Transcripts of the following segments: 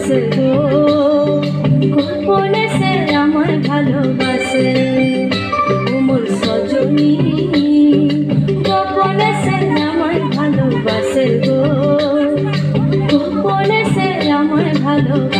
ভালোবাসে গোপনে সে আমার ভালোবাসে। উমর সজনী, গোপনে সে আমার ভালোবাসে গো। গোপনে সে আমার ভালোবাসে।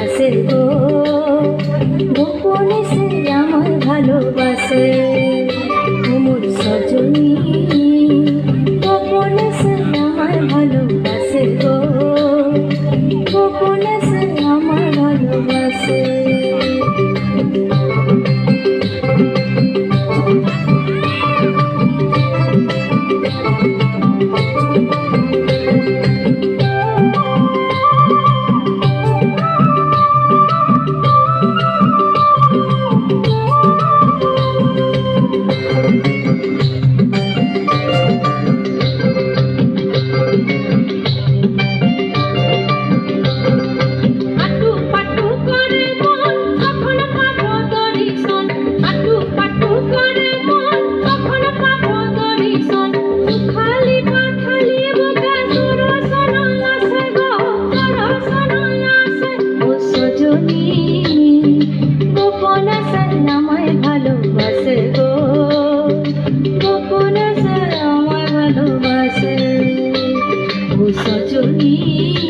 Thank you.